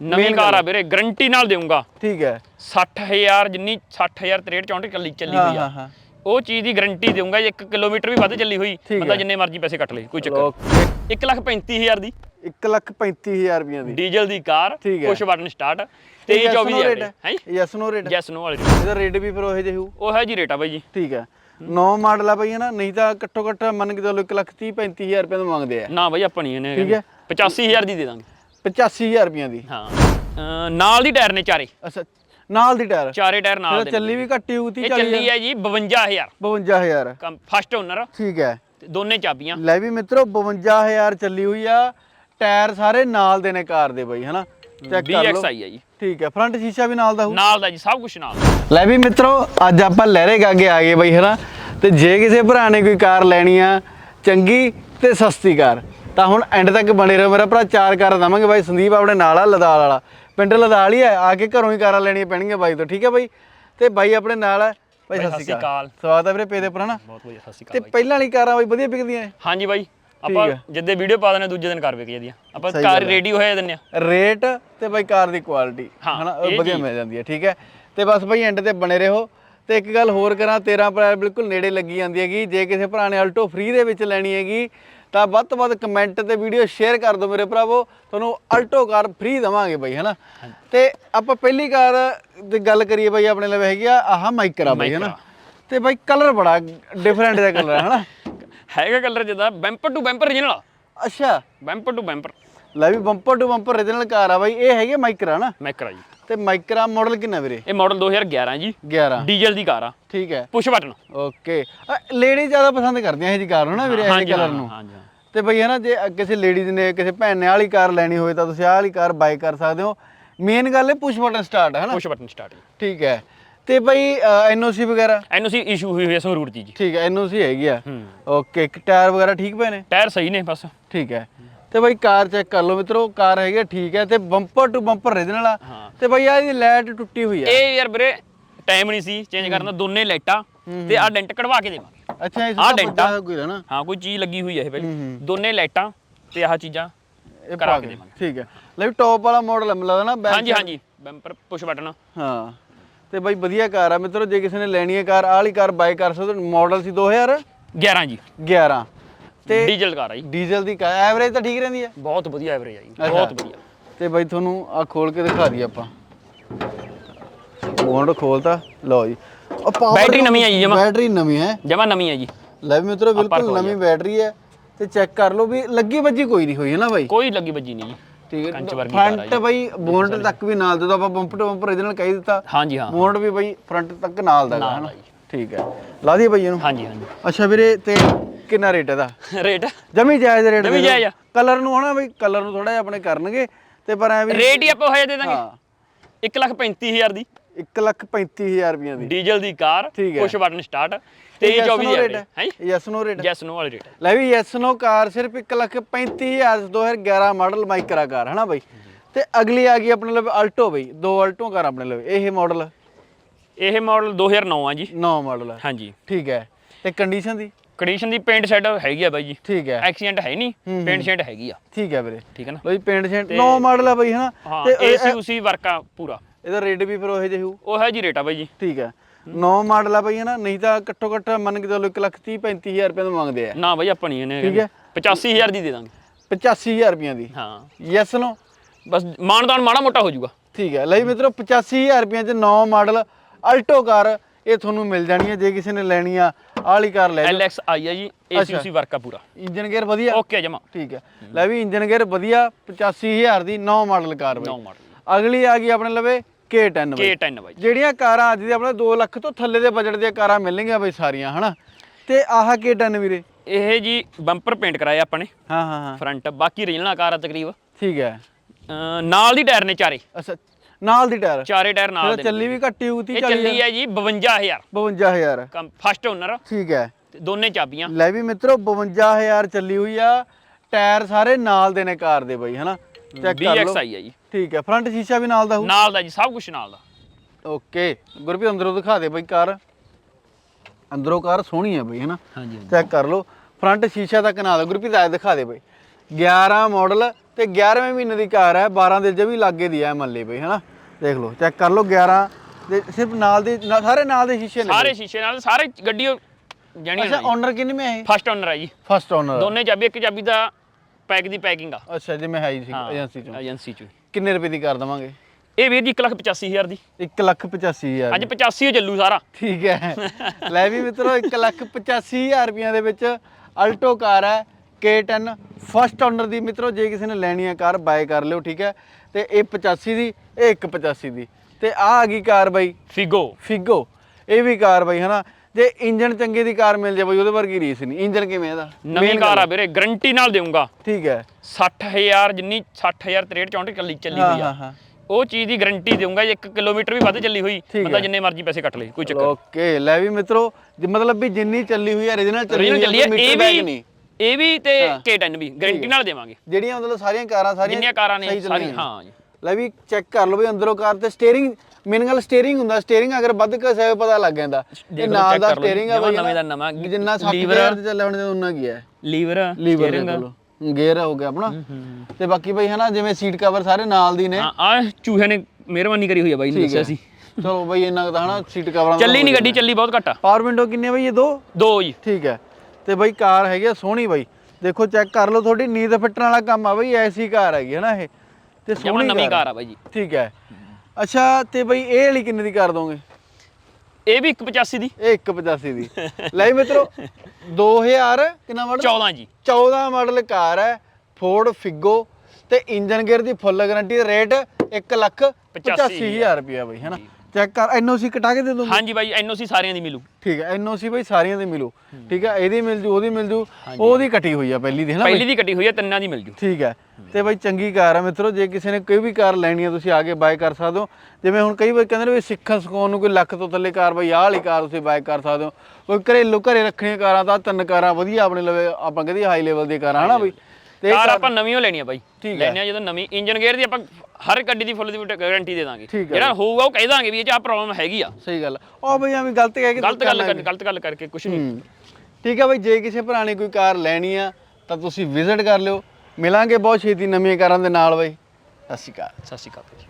ਨਵੀਂ ਕਾਰ ਆ ਵੀਰੇ ਗਰੰਟੀ ਨਾਲ ਦੇਊਂਗਾ। ਠੀਕ ਹੈ। 60000 ਜਿੰਨੀ 60000 63 64 ਕੱਲੀ ਚੱਲੀ ਹੋਈ ਆ। ਉਹ ਚੀਜ਼ ਦੀ ਗਰੰਟੀ ਦੇਊਂਗਾ ਜੇ 1 ਕਿਲੋਮੀਟਰ ਵੀ ਵੱਧ ਚੱਲੀ ਹੋਈ ਬੰਦਾ। ਜਿੰਨੇ ਮਰਜ਼ੀ ਪੈਸੇ ਕੱਟ ਲੇ ਕੋਈ ਚੱਕਰ 1 ਲੱਖ 35000 ਦੀ। 1 ਲੱਖ 35000 ਰੁਪਈਆਂ ਦੀ। ਡੀਜ਼ਲ ਦੀ ਕਾਰ। ਪੁਸ਼ ਬਟਨ ਸਟਾਰਟ 23 24 ਦੀ ਹੈ। ਹੈ ਯੈਸ ਨੋ ਰੇਟ ਜੈਸ ਨੋ ਵਾਲੇ। ਇਹਦਾ ਰੇਟ ਵੀ ਫਿਰ ਉਹ ਜਿਹੇ ਹੋਊ। ਉਹ ਹੈ ਜੀ ਰੇਟ ਆ ਬਾਈ ਜੀ। ਠੀਕ ਹੈ। ਨੌ ਮਾਡਲ ਆ ਬਈ ਹੈ ਨਾ ਨਹੀਂ ਤਾਂ ਘੱਟੋ ਘੱਟ ਮੰਨ ਕੇ ਚੱਲੋ 1 ਲੱਖ 30 35000 ਰੁਪਏ ਦਾ ਮੰਗਦੇ ਆ। ਨਾ ਬਾਈ ਆਪਾਂ ਨਹੀਂ ਇਹਨੇ ਠੀਕ ਹੈ। 85000 ਦੀ ਦੇ ਦਾਂਗੇ। 85000 ਰੁਪਈਆਂ ਦੀ। ਹਾਂ। ਅਹ ਨਾਲ ਦੀ ਟਾਇਰ ਨੇ ਚਾਰੇ। ਅੱਛਾ ਨਾਲ ਦੀ ਟਾਇਰ। ਚਾਰੇ ਟਾਇਰ ਨਾਲ ਦੇ ਚੱਲੀ ਵੀ ਘੱਟੀ ਹੋਊ 30 ਇਹ ਚੱਲੀ ਹੈ ਜੀ 52000 52000 ਫਸਟ ਓਨਰ ਠੀਕ ਹੈ। ਦੋਨੇ ਚਾਬੀਆਂ। ਲੈ ਵੀ ਮਿੱਤਰੋ 52000 ਚੱਲੀ ਹੋਈ ਆ। ਟਾਇਰ ਸਾਰੇ ਨਾਲ ਦੇ ਨੇ ਕਾਰ ਦੇ ਬਈ ਹਨਾ? ਚੈੱਕ ਕਰ ਲਓ। BXI ਹੈ ਜੀ। ਠੀਕ ਹੈ ਫਰੰਟ ਸ਼ੀਸ਼ਾ ਵੀ ਨਾਲ ਦਾ ਹੋਊ। ਨਾਲ ਦਾ ਜੀ ਸਭ ਕੁਝ ਨਾਲ। ਲੈ ਵੀ ਮਿੱਤਰੋ ਅੱਜ ਆਪਾਂ ਲਹਿਰੇ ਗਾਗੇ ਆ ਗਏ ਬਈ ਹਨਾ? ਤੇ ਜੇ ਕਿਸੇ ਭਰਾ ਨੇ ਕੋਈ ਕਾਰ ਲੈਣੀ ਆ ਚੰਗੀ ਤੇ ਸਸਤੀ ਕਾਰ। ਤਾਂ ਹੁਣ ਐਂਡ ਤੱਕ ਬਣੇ ਰਹੋ ਮੇਰਾ ਭਰਾ ਚਾਰ ਕਾਰਾਂ ਦਵਾਂਗੇ ਬਾਈ ਸੰਦੀਪ ਆਪਣੇ ਨਾਲ ਆ ਲਦਾਲ ਵਾਲਾ। ਪਿੰਡ ਲਦਾਲ ਹੀ ਆ ਆ ਕੇ ਘਰੋਂ ਹੀ ਕਾਰਾਂ ਲੈਣੀਆਂ ਪੈਣਗੀਆਂ ਬਾਈ ਤੋਂ ਠੀਕ ਹੈ ਬਾਈ? ਤੇ ਬਾਈ ਆਪਣੇ ਨਾਲ ਆ। ਬਾਈ ਸਤਿ ਸ਼੍ਰੀ ਅਕਾਲ। ਸਵਾਗਤ ਹੈ ਵੀਰੇ ਪੇਦੇ ਪਰ ਹਨਾ ਬਹੁਤ ਵਧੀਆ ਸਤਿ ਸ਼੍ਰੀ ਤੇ ਅਕਾਲ ਬਾਈ। ਪਹਿਲਾਂ ਵਾਲੀ ਕਾਰਾਂ ਬਾਈ ਵਧੀਆ ਵਿਕਦੀਆਂ ਹਾਂਜੀ ਬਾਈ ਆਪਾਂ। ਜਿੱਦੇ ਵੀਡੀਓ ਪਾ ਦਿੰਦੇ ਦੂਜੇ ਦਿਨ ਕਰ ਵੇਖ ਜਾਂਦੀਆਂ ਆਪਾਂ ਕਾਰ। ਰੈਡੀ ਹੋਏ ਦਿੰਨੇ ਆ। ਰੇਟ ਤੇ ਬਾਈ ਕਾਰ ਦੀ ਕੁਆਲਿਟੀ ਹਨਾ? ਵਧੀਆ। ਮਿਲ ਜਾਂਦੀ ਹੈ ਠੀਕ ਹੈ ਤੇ ਬਸ ਬਾਈ ਐਂਡ ਤੇ ਬਣੇ ਰਹੋ। ਤੇ ਇੱਕ ਗੱਲ ਹੋਰ ਕਰਾਂ 13 ਅਪ੍ਰੈਲ ਬਿਲਕੁਲ ਨੇੜੇ ਲੱਗੀ ਜਾਂਦੀ ਹੈਗੀ। ਜੇ ਕਿਸੇ ਭਰਾ ਨੇ ਅਲਟੋ ਫ੍ਰੀ ਦੇ ਵਿੱਚ ਲੈਣੀ ਹੈਗੀ ਤਾਂ ਵੱਧ ਤੋਂ ਵੱਧ ਕਮੈਂਟ ਤੇ ਵੀਡੀਓ ਸ਼ੇਅਰ ਕਰ ਦਿਓ ਮੇਰੇ ਭਰਾਵੋ। ਤੁਹਾਨੂੰ ਅਲਟੋ ਕਾਰ ਫ੍ਰੀ ਦਵਾਂਗੇ ਬਾਈ ਹਨਾ? ਤੇ ਆਪਾਂ ਪਹਿਲੀ ਕਾਰ ਦੀ ਗੱਲ ਕਰੀਏ ਬਾਈ ਆਪਣੇ ਲਈ ਹੈਗੀ ਆ ਆਹ ਮਾਈਕਰਾ ਬਾਈ ਹਨਾ? ਤੇ ਬਾਈ ਕਲਰ ਬੜਾ ਡਿਫਰੈਂਟ ਦਾ ਕਲਰ ਹੈ ਹਨਾ? ਹੈਗਾ ਕਲਰ ਜਿੱਦਾਂ ਬੈਂਪਰ ਟੂ ਬੈਂਪਰ original ਅੱਛਾ। ਬੈਂਪਰ ਟੂ ਬੈਂਪਰ ਲੈ ਵੀ bumper to bumper regional car ਆ ਬਾਈ ਇਹ ਹੈਗੀ ਮਾਈਕਰਾ ਨਾ ਮੈਕਰਾ ਜੀ। ਤੇ ਮਾਈਕਰਾ ਮਾਡਲ ਕਿੰਨਾ ਵੀਰੇ? ਇਹ ਮਾਡਲ 2011 ਜੀ। 11 ਡੀਜ਼ਲ ਦੀ ਕਾਰ ਆ। ਠੀਕ ਹੈ। Push button okay. ਲੇਡੀ ਜ਼ਿਆਦਾ ਪਸੰਦ ਕਰਦੀਆਂ ਇਹ ਜੀ ਕਾਰ ਨੂੰ ਨਾ ਵੀਰੇ ਇਹ ਕਲਰ ਨੂੰ? ਹਾਂਜੀ। ਤੇ ਬਈ ਹੈ ਨਾ ਜੇ ਕਿਸੇ ਲੇਡੀਜ਼ ਨੇ ਕਿਸੇ ਭੈਣ ਨੇ ਆਲੀ ਕਾਰ ਲੈਣੀ ਹੋਵੇ ਤਾਂ ਤੁਸੀਂ ਆਹ ਵਾਲੀ ਕਾਰ ਬਾਈ ਕਰ ਸਕਦੇ ਹੋ। ਮੇਨ ਗੱਲ ਹੈ ਪੁਸ਼ ਬਟਨ ਸਟਾਰਟ ਹੈ ਨਾ? ਪੁਸ਼ ਬਟਨ ਸਟਾਰਟ ਠੀਕ ਹੈ। ਤੇ ਬਈ ਐਨਓਸੀ ਵਗੈਰਾ? ਐਨਓਸੀ ਇਸ਼ੂ ਹੋਈ ਹੋਈ ਹੈ ਸੰਗਰੂਰ ਦੀ ਜੀ। ਠੀਕ ਹੈ ਐਨਓਸੀ ਹੈਗੀ ਆ। ਓਕੇ ਟਾਇਰ ਵਗੈਰਾ ਠੀਕ ਪਏ ਨੇ? ਟਾਇਰ ਸਹੀ ਨੇ ਬਸ। ਠੀਕ ਹੈ। ਤੇ ਬਈ ਕਾਰ ਚੈੱਕ ਕਰ ਲਓ ਮਿੱਤਰੋ ਕਾਰ ਹੈਗੀ ਆ, ਠੀਕ ਹੈ ਤੇ ਬੰਪਰ ਟੂ ਬੰਪਰ ਰੀਜਨਲ ਆ ਹਾਂ। ਤੇ ਬਈ ਆ ਇਹਦੀ ਲਾਈਟ ਟੁੱਟੀ ਹੋਈ ਆ। ਇਹ ਯਾਰ ਵੀਰੇ ਟਾਈਮ ਨਹੀਂ ਸੀ ਚੇਂਜ ਕਰਨ ਦਾ ਦੋਨੇ ਲਾਈਟਾਂ ਤੇ ਆ ਡੈਂਟ ਕਢਵਾ ਕੇ ਦੇਵਾਂਗੇ। ਅੱਛਾ ਇਸ ਆਹ ਦਾ ਡੈਂਟਾ। ਕੋਈ ਹੈ ਨਾ ਹਾਂ ਕੋਈ ਚੀਜ਼ ਲੱਗੀ ਹੋਈ ਹੈ ਇਹ ਹੂੰ, ਹੂੰ। ਪਹਿਲੇ ਦੋਨੇ ਲਾਈਟਾਂ ਤੇ ਆਹ ਚੀਜ਼ਾਂ ਇਹ ਕਰਾ ਕੇ ਦੇਵਾਂਗੇ। ਠੀਕ ਹੈ। ਲੈ ਵੀ ਟੌਪ ਵਾਲਾ ਮਾਡਲ ਹੈ ਮੈਨੂੰ ਲੱਗਦਾ ਨਾ ਹਾਂਜੀ ਹਾਂਜੀ ਬੈਂਪਰ ਪੁਸ਼ ਬਟਨ ਹਾਂ। ਤੇ ਬਾਈ ਵਧੀਆ ਕਾਰ ਆ। ਮਿੱਤਰੋ ਜੇ ਕਿਸੇ ਨੇ ਲੈਣੀ ਹੈ ਕਾਰ ਆਹ ਵਾਲੀ ਕਾਰ ਬਾਈ ਕਰ ਸਕਦੇ ਮਾਡਲ ਸੀ 2011 11 ਜੀ। ਤੇ ਡੀਜ਼ਲ ਕਾਰ ਆ ਜੀ। ਡੀਜ਼ਲ ਦੀ ਕਾਰ ਐਵਰੇਜ ਤਾਂ ਠੀਕ ਰਹਿੰਦੀ ਹੈ ਬਹੁਤ ਵਧੀਆ ਐਵਰੇਜ ਆ ਜੀ ਅੱਛਾ। ਬਹੁਤ ਵਧੀਆ। ਤੇ ਬਾਈ ਤੁਹਾਨੂੰ ਆ ਖੋਲ ਕੇ ਦਿਖਾ ਦਈਏ ਆਪਾਂ। ਬੋਨਡ ਖੋਲਤਾ ਲਓ ਜੀ। ਉਹ power ਬੈਟਰੀ ਨਵੀਂ ਆ ਜੀ ਜਮਾਂ। ਬੈਟਰੀ ਨਵੀਂ ਹੈ। ਜਮਾ ਨਵੀਂ ਹੈ ਜੀ। ਲੈ ਵੀ ਮਿੱਤਰੋ ਬਿਲਕੁਲ ਖੋਲ ਨਵੀਂ ਬੈਟਰੀ ਹੈ। ਤੇ ਚੈੱਕ ਕਰ ਲਓ ਵੀ ਲੱਗੀ ਵੱਜੀ ਕੋਈ ਨਹੀਂ ਹੋਈ ਹੈ ਨਾ ਬਾਈ? ਕੋਈ ਲੱਗੀ ਵੱਜੀ ਨਹੀਂ ਜੀ। ਠੀਕ ਕੰਚ ਹੈ ਵਰਗੀ ਕਾਰ ਆ ਫਰੰਟ ਬਾਈ ਬੋਨਡ ਤੱਕ ਵੀ ਨਾਲ ਜਦੋਂ ਆਪਾਂ ਬੰਪ ਟੂ ਬੰਪ ਰੀਜਨਲ ਕਹਿ ਦਿੱਤਾ। ਹਾਂਜੀ ਹਾਂ। ਬੋਨਡ ਵੀ ਬਾਈ ਫਰੰਟ ਤੱਕ ਨਾਲ ਦਾ ਨਾਲ ਆ ਜੀ। ਠੀਕ ਹੈ। ਲਾ ਦਈਏ ਬਾਈ ਇਹਨੂੰ। ਹਾਂਜੀ ਹਾਂਜੀ। ਅੱਛਾ ਵੀਰੇ ਤੇ ਕਿੰਨਾ ਰੇਟ ਇਹਦਾ? ਰੇਟ ਜਮੀ ਜਾਇਜ਼ ਰੇਟ ਜਮੀ ਜਾਇਜ਼। ਕਲਰ ਨੂੰ ਹਨਾ ਬਈ ਕਲਰ ਨੂੰ ਥੋੜਾ ਜਿਹਾ ਆਪਣੇ ਕਰਨਗੇ ਤੇ ਪਰ ਐ ਵੀ ਰੇਟ ਹੀ ਆਪਾਂ ਹੋਏ ਦੇ ਦਾਂਗੇ। ਹਾਂ। 1 ਲੱਖ 35000 ਦੀ। 1 ਲੱਖ 35000 ਰੁਪਈਆ ਦੀ। ਡੀਜ਼ਲ ਦੀ car. Push button start 23 24 rate ਹੈ? ਹੈ ਯੈਸ ਨੋ ਰੇਟ ਜੈਸ ਨੋ ਵਾਲੇ ਰੇਟ ਲੈ ਵੀ ਯੈਸ ਨੋ ਕਾਰ ਸਿਰਫ 1 ਲੱਖ 35000 2011 ਮਾਡਲ ਮਾਈਕਰਾ ਕਾਰ ਹਨਾ ਬਈ? ਤੇ ਅਗਲੀ ਆ ਗਈ ਆਪਣੇ ਲਈ ਅਲਟੋ ਬਈ। ਦੋ ਅਲਟੋ ਕਾਰ ਆਪਣੇ ਲਈ। ਇਹ ਮਾਡਲ ਇਹ ਮਾਡਲ 2009 ਆ ਜੀ। ਨੌ ਮਾਡਲ ਹੈ ਹਾਂਜੀ। ਠੀਕ ਹੈ। ਤੇ ਕੰਡੀਸ਼ਨ ਦੀ? ਕੰਡੀਸ਼ਨ ਦੀ ਪੇਂਟ ਸੈਟ ਹੈਗੀ ਆ ਬਾਈ ਜੀ। ਠੀਕ ਹੈ। ਐਕਸੀਡੈਂਟ ਹੈ ਨਹੀਂ ਪੇਂਟ ਸ਼ੈਟ ਹੈਗੀ ਆ। ਠੀਕ ਹੈ ਵੀਰੇ। ਠੀਕ ਹੈ ਨਾ? ਲੋ ਜੀ ਪੇਂਟ ਸ਼ੇਂਟ ਨੌ ਮਾਡਲ ਹੈ ਬਈ ਹਨਾ? ਤੇ ਏਸੀ ਉਸੀ ਵਰਕ ਆ ਪੂਰਾ। ਇਹਦਾ ਰੇਟ ਵੀ ਫਿਰ ਉਹੇ ਜਿਹੇ ਹੋਊ? ਉਹ ਹੈ ਜੀ ਰੇਟ ਆ ਬਾਈ ਜੀ। ਠੀਕ ਹੈ। ਨੌ ਮਾਡਲ ਆ ਬਈ ਹਨਾ? ਨਹੀਂ ਤਾਂ ਘੱਟੋ ਘੱਟ ਮੰਨ ਕੇ ਚੱਲੋ 1 ਲੱਖ 30 35000 ਰੁਪਏ ਦਾ ਮੰਗਦੇ ਆ। ਨਾ ਬਾਈ ਆਪਾਂ ਨਹੀਂ ਇਹਨੇ ਠੀਕ ਹੈ। 85000 ਦੀ ਦੇ ਦਾਂਗੇ। 85000 ਰੁਪਈਆਂ ਦੀ। ਹਾਂ। ਯੈਸ ਨੋ ਬਸ ਮਾਨਦਾਨ ਮਾੜਾ ਮੋਟਾ ਹੋ ਜਾਊਗਾ। ਠੀਕ ਹੈ। ਲਈ ਮਿੱਤਰੋ 85000 ਰੁਪਈਆਂ 'ਚ ਨੌ ਮਾਡਲ ਅਲਟੋ ਕਾਰ ਇਹ ਤੁਹਾਨੂੰ ਮਿਲ ਜਾਣੀ ਹੈ ਜੇ ਕਿਸੇ ਨੇ ਲੈਣੀ ਆ ਆਹ ਵਾਲੀ ਕਾਰ ਲੈ ਲਓ ਐਲਐਕਸ ਆਈ ਆ ਜੀ। ਉਸੀ ਵਰਕ ਆ ਪੂਰਾ। ਇੰਜਨ ਗੇਅਰ ਵਧੀਆ? ਓਕੇ ਜਮਾ। ਠੀਕ ਹੈ। ਲੈ ਵੀ ਇੰਜਨ ਗੇਅਰ ਵਧੀਆ 85000 ਦੀ ਨੌ ਮਾਡਲ ਕਾਰ ਨੌ ਬਈ ਮਾਡਲ। ਅਗਲੀ ਆ ਗਈ ਆਪਣੇ ਲਵੇ K10 ਬਈ। K10 ਬਾਈ। ਜਿਹੜੀਆਂ ਕਾਰਾਂ ਅੱਜ ਦੀ ਆਪਣੇ 2 ਲੱਖ ਤੋਂ ਥੱਲੇ ਦੇ ਬਜਟ ਦੀਆਂ ਕਾਰਾਂ ਮਿਲਣਗੀਆਂ ਬਈ ਸਾਰੀਆਂ ਹਨਾ? ਤੇ ਆਹ K10 ਵੀਰੇ? ਇਹ ਜੀ ਬੰਪਰ ਪੇਂਟ ਕਰਾਇਆ ਆਪਾਂ ਨੇ। ਹਾਂ ਹਾਂ ਹਾਂ। ਫਰੰਟ ਬਾਕੀ ਰੀਜਨਲ ਕਾਰ ਆ ਤਕਰੀਬ। ਠੀਕ ਹੈ। ਨਾਲ ਦੀ ਟਾਇਰ ਨੇ ਚਾਰੇ। ਅੱਛਾ ਨਾਲ ਦੀ ਟਾਇਰ। ਚਾਰੇ ਟਾਇਰ ਨਾਲ ਦੇ ਚੱਲੀ ਵੀ ਘੱਟੀ ਹੋਊ 30 ਇਹ 40 ਚੱਲੀ ਹੈ ਜੀ 52000 52000 ਫਸਟ ਓਨਰ ਠੀਕ ਹੈ। ਦੋਨੇ ਚਾਬੀਆਂ। ਲੈ ਵੀ ਮਿੱਤਰੋ 52000 ਚੱਲੀ ਹੋਈ ਆ। ਟਾਇਰ ਸਾਰੇ ਨਾਲ ਦੇ ਨੇ ਕਾਰ ਦੇ ਬਈ ਹਨਾ? ਚੈੱਕ ਕਰ ਲਓ। ਆ ਜੀ। ਠੀਕ ਹੈ। ਫਰੰਟ ਸ਼ੀਸ਼ਾ ਵੀ ਨਾਲ ਦਾ ਹੋਊ। ਨਾਲ ਦਾ ਜੀ ਸਭ ਕੁਝ ਨਾਲ ਦਾ। ਓਕੇ ਗੁਰਪ੍ਰੀਤ ਅੰਦਰੋਂ ਦਿਖਾ ਦੇ ਬਈ ਕਾਰ। ਅੰਦਰੋਂ ਕਾਰ ਸੋਹਣੀ ਹੈ ਬਈ ਹਨਾ? ਹਾਂਜੀ ਚੈੱਕ ਕਰ ਲਓ। ਫਰੰਟ ਸ਼ੀਸ਼ਾ ਤੱਕ ਨਾਲ ਦਾ ਗੁਰਪ੍ਰੀਤ ਆਇਆ ਦਿਖਾ ਦੇ ਬਈ। 11 ਮਾਡਲ ਤੇ 11ਵੇਂ ਮਹੀਨੇ ਦੀ ਕਾਰ ਹੈ। 12 ਦੇ ਜੇ ਵੀ ਲਾਗੇ ਦੀ ਹੈ ਮੰਨ ਲਈ ਬਈ ਹਨਾ? ਦੇਖ ਲਓ ਚੈੱਕ ਕਰ ਲਓ 11 ਦੇ ਸਿਰਫ ਨਾਲ ਦੇ ਸਾਰੇ ਨਾਲ ਦੇ ਸ਼ੀਸ਼ੇ ਨੇ ਸਾਰੇ ਸ਼ੀਸ਼ੇ ਨਾਲ ਸਾਰੇ ਗੱਡੀ ਜਾਣੀ ਅੱਛਾ ਓਨਰ ਕਿੰਨੇ ਮੇ ਹੈ? ਫਸਟ ਓਨਰ ਹੈ ਜੀ। ਫਸਟ ਓਨਰ ਦੋਨੇ ਚਾਬੀ ਇੱਕ ਚਾਬੀ ਦਾ ਪੈਕ ਦੀ ਪੈਕਿੰਗ ਆ। ਅੱਛਾ ਜਿਵੇਂ ਹੈ ਸੀ ਹਾਂ ਏਜੰਸੀ ਚੋਂ। ਏਜੰਸੀ ਚੋਂ। ਕਿੰਨੇ ਰੁਪਏ ਦੀ ਕਰ ਦਵਾਂਗੇ? ਇਹ ਵੀਰ ਜੀ 185000 ਦੀ। 1 ਲੱਖ 85 ਹਜ਼ਾਰ ਅੱਜ 85 ਚੱਲੂ ਸਾਰਾ। ਠੀਕ ਹੈ। ਲੈ ਵੀ ਮਿੱਤਰੋ 1 ਲੱਖ 85 ਹਜ਼ਾਰ ਰੁਪਈਆਂ ਦੇ ਵਿੱਚ ਅਲਟੋ ਕਾਰ ਹੈ K10 ਫਸਟ ਓਨਰ ਦੀ ਮਿੱਤਰੋ ਜੇ ਕਿਸੇ ਨੇ ਲੈਣੀ ਹੈ ਕਾਰ ਬਾਏ ਕਰ ਲਿਓ ਠੀਕ ਹੈ। ਤੇ ਇਹ 85 ਦੀ ਇਹ 185 ਦੀ। ਤੇ ਆ ਆ ਗਈ ਕਾਰ ਬਾਈ। ਫਿਗੋ ਫਿਗੋ ਇਹ ਵੀ ਕਾਰ ਬਾਈ ਹਨਾ? ਜੇ ਇੰਜਨ ਚੰਗੇ ਦੀ ਕਾਰ ਮਿਲ ਬਾਈ ਉਹਦੇ ਵਰਗੀ ਰੀਸ ਨਹੀਂ। ਇੰਜਨ ਕਿਵੇਂ ਇਹਦਾ? ਨਵੀਂ ਕਾਰ। ਆ ਵੀਰੇ ਗਰੰਟੀ ਨਾਲ ਦੇਵਾਂਗਾ ਠੀਕ ਹੈ। 60000 ਜਿੰਨੀ 60000 63 64 ਚੱਲੀ ਚੱਲੀ ਹੋਈ ਆ। ਉਹ ਚੀਜ਼ ਦੀ ਗਰੰਟੀ ਦੇਵਾਂਗਾ 1 ਕਿਲੋਮੀਟਰ ਵੀ ਵੱਧ ਚੱਲੀ ਹੋਈ ਬੰਦਾ। ਜਿੰਨੇ ਮਰਜ਼ੀ ਪੈਸੇ ਕੱਟ ਲੇ ਕੋਈ ਚੱਕਰ ਓਕੇ ਲੈ ਵੀ ਮਿੱਤਰੋ ਜੇ ਮਤਲਬ ਵੀ ਜਿੰਨੀ ਚੱਲੀ ਹੋਈ ਹੈ origignal ਚੱਲੀ ਹੋਈ ਹੈ ਇਹ ਵੀ ਨਹੀਂ? ਇਹ ਵੀ ਤੇ ਹਾਂ। K10 ਵੀ ਗਰੰਟੀ ਨਾਲ ਦੇਵਾਂਗੇ। ਜਿਹੜੀਆਂ ਮਤਲਬ ਸਾਰੀਆਂ ਕਾਰਾਂ ਸਾਰੀਆਂ ਜਿੰਨੀਆਂ ਕਾਰਾਂ ਨੇ ਹਾਂ ਜੀ। ਲੈ ਵੀ ਚੈੱਕ ਕਰ ਲਓ ਵੀ ਅੰਦਰੋਂ ਕਾਰ ਤੇ ਸਟੀਅਰਿੰਗ ਮੇਨ ਗੱਲ ਸਟੀਅਰਿੰਗ ਹੁੰਦਾ ਸਟੀਅਰਿੰਗ ਅਗਰ ਵੱਧ ਘਸਿਆ ਹੋਵੇ ਪਤਾ ਲੱਗ ਜਾਂਦਾ। ਇਹ ਨਾਲ ਦਾ ਸਟੀਅਰਿੰਗ ਆ ਬਈ ਨਵੇਂ ਦਾ ਨਵਾਂ। ਜਿੰਨਾ 60 ਲੀਵਰ- ਹਜ਼ਾਰ ਤੇ ਚੱਲਿਆ ਹੁਣ ਉਹਨਾਂ ਕੀ ਹੈ? ਲੀਵਰ ਲੀਵਰ ਗੇਅਰ ਹੋ ਗਿਆ ਆਪਣਾ। ਤੇ ਬਾਕੀ ਬਈ ਹਨਾ ਜਿਵੇਂ ਸੀਟ ਕਵਰ ਸਾਰੇ ਨਾਲ ਦੀ ਨੇ। ਹਾਂ ਆ ਚੂਹੇ ਨੇ ਮਿਹਰਬਾਨੀ ਕਰੀ ਹੋਈ ਆ ਬਾਈ ਨੇ ਦੱਸਿਆ ਸੀ। ਚਲੋ ਬਈ ਇੰਨਾ ਤਾਂ ਹਨਾ ਸੀਟ ਕਵਰਾਂ ਚੱਲੀ ਨਹੀਂ ਗੱਡੀ ਚੱਲੀ ਬਹੁਤ ਘੱਟ ਆ। ਪਾਵਰ ਵਿੰਡੋ ਕਿੰਨੇ ਬਈ ਇਹ ਦੋ? ਦੋ ਜੀ। ਠੀਕ ਹੈ। ਤੇ ਬਈ ਕਾਰ ਹੈਗੀ ਆ ਸੋਹਣੀ ਬਈ। ਦੇਖੋ ਚੈੱਕ ਕਰ ਲਓ ਤੁਹਾਡੀ ਨੀਂਦ ਫਿੱਟਣ ਵਾਲਾ ਕੰਮ ਆ ਬਈ ਐਸੀ ਕਾਰ ਹੈਗੀ ਹੈ ਨਾ ਇਹ। ਤੇ ਜਮਾ ਸੋਹਣੀ ਨਵੀਂ ਕਾਰ ਆ। ਬਾਈ ਜੀ। ਠੀਕ ਹੈ। ਅੱਛਾ ਤੇ ਬਈ ਇਹ ਵਾਲੀ ਕਿੰਨੇ ਦੀ ਕਰ ਦੋਗੇ? ਇਹ ਵੀ 185 ਦੀ। ਇਹ 185 ਦੀ। ਲੈ ਵੀ ਮਿੱਤਰੋ 2000 ਕਿੰਨਾ ਮਾਡਲ 14 ਜੀ। 14 ਮਾਡਲ ਕਾਰ ਹੈ ਫੋਰਡ ਫਿਗੋ ਤੇ ਇੰਜਨ ਗੇਅਰ ਦੀ ਫੁੱਲ ਗਾਰੰਟੀ ਰੇਟ 1 ਲੱਖ 85000 ਰੁਪਿਆ ਬਈ ਹੈਨਾ ਚੈੱਕ ਕਰ ਐਨਓਸੀ ਕਟਾ ਕੇ ਦੇ ਦੂੰਗਾ ਹਾਂਜੀ ਬਾਈ ਐਨਓਸੀ ਸਾਰਿਆਂ ਦੀ ਮਿਲੂ। ਠੀਕ ਹੈ ਐਨਓਸੀ ਬਈ ਸਾਰੀਆਂ ਦੀ ਮਿਲੂ। ਠੀਕ ਹੈ ਇਹਦੀ ਮਿਲ ਜੂ ਉਹਦੀ ਮਿਲ ਜੂ ਉਹਦੀ ਕੱਟੀ ਹੋਈ ਆ ਪਹਿਲੀ ਦੀ ਹੈਨਾ ਪਹਿਲੀ ਦੀ ਕੱਟੀ ਹੋਈ ਆ ਤਿੰਨਾਂ ਦੀ ਮਿਲ ਜੂ। ਠੀਕ ਹੈ ਤੇ ਬਾਈ ਚੰਗੀ ਕਾਰ ਆ ਮਿੱਤਰੋ ਜੇ ਕਿਸੇ ਨੇ ਕੋਈ ਵੀ ਕਾਰ ਲੈਣੀ ਆ ਤੁਸੀਂ ਆ ਕੇ ਬਾਏ ਕਰ ਸਕਦੇ ਹੋ। ਜਿਵੇਂ ਹੁਣ ਕਈ ਵਾਰ ਕਹਿੰਦੇ ਨੇ ਵੀ ਸਿੱਖਣ ਸਿਖਾਉਣ ਨੂੰ ਕੋਈ ਲੱਖ ਤੋਂ ਥੱਲੇ ਕਾਰ ਬਈ ਆਹ ਵਾਲੀ ਕਾਰ ਤੁਸੀਂ ਬਾਏ ਕਰ ਸਕਦੇ ਹੋ। ਕੋਈ ਘਰੇਲੂ ਘਰੇ ਰੱਖਣੀਆਂ ਕਾਰਾਂ ਤਾਂ ਤਿੰਨ ਕਾਰਾਂ ਵਧੀਆ ਆਪਣੇ ਲਵੇ ਆਪਾਂ ਕਹਿੰਦੇ ਹਾਈ ਲੈਵਲ ਦੀ ਕਾਰਾਂ ਹਨਾ ਬਈ? ਕਾਰ ਆਪਾਂ ਨਵੀਂ ਓ ਲੈਣੀ ਆ ਬਾਈ। ਠੀਕ ਹੈ। ਲੈਣੀ ਆ ਜਦੋਂ ਨਵੀਂ। ਇੰਜਨ ਗੇਅਰ ਦੀ ਆਪਾਂ ਹਰ ਗੱਡੀ ਦੀ ਫੁੱਲ ਦੀ ਗਾਰੰਟੀ ਦੇ ਦਾਂਗੇ ਜਿਹੜਾ ਹੋਊਗਾ ਉਹ ਕਹਿ ਦਾਂਗੇ ਵੀ ਇਹ ਚ ਆ ਪ੍ਰੋਬਲਮ ਹੈਗੀ ਆ। ਸਹੀ ਗੱਲ। ਆ। ਉਹ ਬਈ ਐਵੇਂ ਗਲਤ ਕਹਿ ਕੇ ਗਲਤ ਗੱਲ ਗਲਤ ਗੱਲ ਕਰਕੇ ਕੁਝ ਨਹੀਂ। ਠੀਕ ਹੈ ਬਈ ਜੇ ਕਿਸੇ ਭਰਾ ਨੇ ਕੋਈ ਕਾਰ ਲੈਣੀ ਆ ਤਾਂ ਤੁਸੀਂ ਵਿਜ਼ਿਟ ਕਰ ਲਿਓ। ਮਿਲਾਂਗੇ ਬਹੁਤ ਛੇਤੀ ਨਵੀਆਂ ਕਾਰਾਂ ਦੇ ਨਾਲ ਬਈ। ਸਤਿ ਸ਼੍ਰੀ ਅਕਾਲ। ਸਤਿ ਸ਼੍ਰੀ ਅਕਾਲ ਜੀ